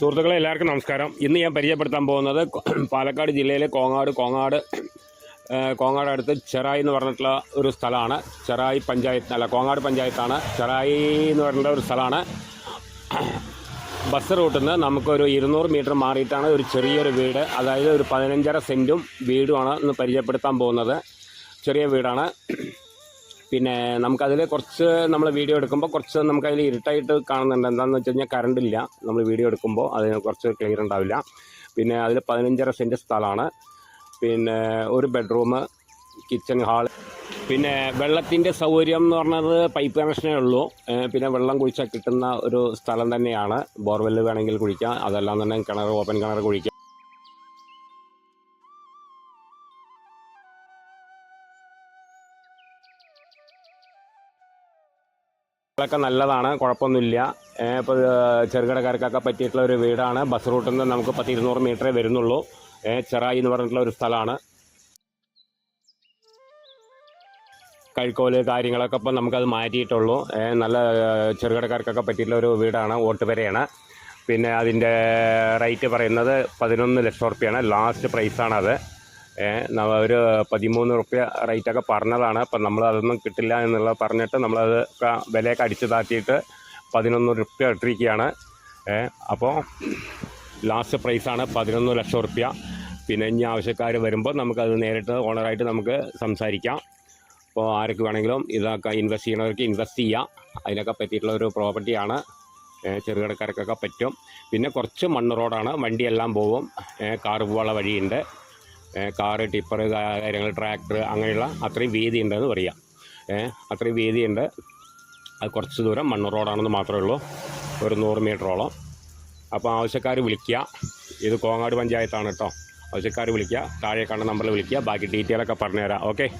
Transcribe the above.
സുഹൃത്തുക്കളെ എല്ലാവർക്കും നമസ്കാരം. ഇന്ന് ഞാൻ പരിചയപ്പെടുത്താൻ പോകുന്നത് പാലക്കാട് ജില്ലയിലെ കോങ്ങാട് കോങ്ങാട് കോങ്ങാട് അടുത്ത് ചെറായി എന്ന് പറഞ്ഞിട്ടുള്ള ഒരു സ്ഥലമാണ്. ചെറായി പഞ്ചായത്ത് അല്ല കോങ്ങാട് പഞ്ചായത്താണ്. ചെറായി എന്ന് പറഞ്ഞിട്ടുള്ള ഒരു സ്ഥലമാണ്. ബസ് റൂട്ടിൽ നിന്ന് നമുക്കൊരു ഇരുന്നൂറ് മീറ്റർ മാറിയിട്ടാണ് ഒരു ചെറിയൊരു വീട് അതായത് ഒരു പതിനഞ്ചര സെന്റും വീടുമാണ് ഇന്ന് പരിചയപ്പെടുത്താൻ പോകുന്നത്. ചെറിയ വീടാണ്. പിന്നെ നമുക്കതിൽ കുറച്ച് നമ്മൾ വീഡിയോ എടുക്കുമ്പോൾ കുറച്ച് നമുക്കതിൽ ഇരുട്ടായിട്ട് കാണുന്നുണ്ട്. എന്താണെന്ന് വെച്ച് കഴിഞ്ഞാൽ കറണ്ട് ഇല്ല. നമ്മൾ വീഡിയോ എടുക്കുമ്പോൾ അതിന് കുറച്ച് ക്ലിയർ ഉണ്ടാവില്ല. പിന്നെ അതിൽ പതിനഞ്ചര സെന്റ് സ്ഥലമാണ്. പിന്നെ ഒരു ബെഡ്റൂം കിച്ചൺ ഹാൾ പിന്നെ വെള്ളത്തിന്റെ സൗകര്യം എന്ന് പറഞ്ഞത് പൈപ്പ് കണക്ഷനേ ഉള്ളൂ. പിന്നെ വെള്ളം കുഴിച്ചാൽ കിട്ടുന്ന ഒരു സ്ഥലം തന്നെയാണ്. ബോർവെല്ല് വേണമെങ്കിൽ കുഴിക്കാം അതെല്ലാം തന്നെ കിണർ ഓപ്പൺ കിണർ കുഴിക്കാം ഒക്കെ നല്ലതാണ് കുഴപ്പമൊന്നുമില്ല. ഇപ്പോൾ ചെറുകിടക്കാർക്കൊക്കെ പറ്റിയിട്ടുള്ള ഒരു വീടാണ്. ബസ് റൂട്ടിൽ നിന്ന് നമുക്ക് പത്ത് ഇരുന്നൂറ് മീറ്ററേ വരുന്നുള്ളൂ. ചെറായി എന്ന് പറഞ്ഞിട്ടുള്ള ഒരു സ്ഥലമാണ്. കഴിക്കോൽ കാര്യങ്ങളൊക്കെ ഇപ്പം നമുക്കത് മാറ്റിയിട്ടുള്ളൂ. നല്ല ചെറുകിടക്കാർക്കൊക്കെ പറ്റിയിട്ടുള്ള ഒരു വീടാണ് ഓട്ടുപെരയാണ് പിന്നെ അതിന്റെ റേറ്റ് പറയുന്നത് പതിനൊന്ന് ലക്ഷം റുപ്യാണ് ലാസ്റ്റ് പ്രൈസാണത്. ഒരു പതിമൂന്ന് റുപ്യ റേറ്റൊക്കെ പറഞ്ഞതാണ്. അപ്പം നമ്മൾ അതൊന്നും കിട്ടില്ല എന്നുള്ളത് പറഞ്ഞിട്ട് നമ്മളത് വിലയൊക്കെ അടിച്ചു താത്തിയിട്ട് പതിനൊന്ന് റുപ്യ ഇട്ടിരിക്കുകയാണ്. അപ്പോൾ ലാസ്റ്റ് പ്രൈസാണ് പതിനൊന്ന് ലക്ഷം റുപ്യ. പിന്നെ ഇനി ആവശ്യക്കാർ വരുമ്പോൾ നമുക്കത് നേരിട്ട് ഓണറായിട്ട് നമുക്ക് സംസാരിക്കാം. അപ്പോൾ ആർക്ക് വേണമെങ്കിലും ഇതൊക്കെ ഇൻവെസ്റ്റ് ചെയ്യണവർക്ക് ഇൻവെസ്റ്റ് ചെയ്യാം. അതിനൊക്കെ പറ്റിയിട്ടുള്ള ഒരു പ്രോപ്പർട്ടിയാണ്. ചെറുകിടക്കാർക്കൊക്കെ പറ്റും. പിന്നെ കുറച്ച് മണ്ണ് റോഡാണ്. വണ്ടിയെല്ലാം പോകും കാർ പോകാനുള്ള വഴിയുണ്ട്. കാറ് ടിപ്പർ കാര്യങ്ങൾ ട്രാക്ടർ അങ്ങനെയുള്ള അത്രയും വീതി ഉണ്ടെന്ന് പറയാം അത്രയും ഉണ്ട് അത് കുറച്ച് ദൂരം മണ്ണ് റോഡാണെന്ന് മാത്രമേ ഉള്ളൂ. ഒരു നൂറ് മീറ്ററോളം. അപ്പോൾ ആവശ്യക്കാർ വിളിക്കുക. ഇത് കോങ്ങാട് പഞ്ചായത്താണ് കേട്ടോ. ആവശ്യക്കാർ വിളിക്കുക. താഴെ കാണുന്ന നമ്പറിൽ വിളിക്കുക. ബാക്കി ഡീറ്റെയിലൊക്കെ പറഞ്ഞുതരാം. ഓക്കെ?